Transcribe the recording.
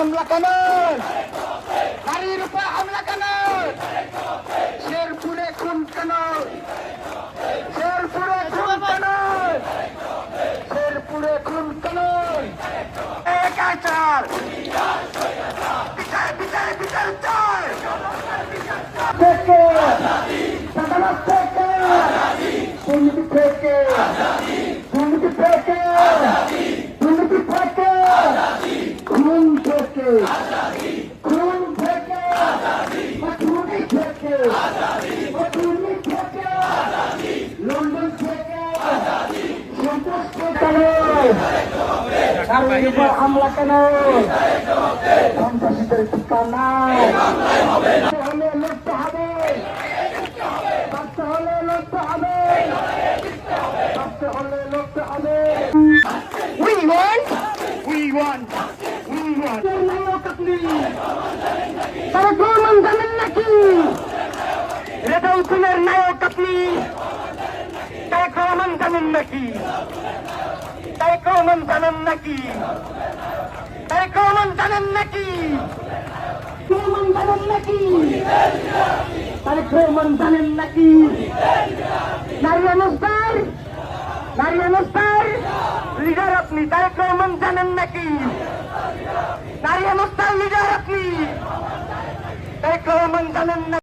হামলা কেন? নারীর উপর হামলা কেন? শেরপুরে খুন কেন? শেরপুরে খুন কেন? শেরপুরে খুন একাচার বিচার বিচার বিচার চাই থেকে সাদাবাদ থেকে দুর্নীতি থেকে দুর্নীতি থেকে দুর্নীতি থেকে খুন থেকে। খুন থেকে। খুনি থেকে। খুনি থেকে। লন্ডন থেকে। সন্তুষ্ট কেন নারীর উপর হামলা কেন? সন্ত্রাসীদের We want, we want. আপনি। তারা প্রমাণ জানেন নাকি? রেদা উসুলের নায়ক আপনি। তাই প্রমাণ জানেন নাকি? তাই প্রমাণ জানেন নাকি? তাই প্রমাণ জানেন নাকি? প্রমাণ জানেন নাকি? তাই প্রমাণ জানেন নাকি? নারী অনুষ্ঠান নারী অনুষ্ঠান লিডার আপনি তাই প্রমাণ জানেন নাকি? নারী অনুষ্ঠান লিডার আপনি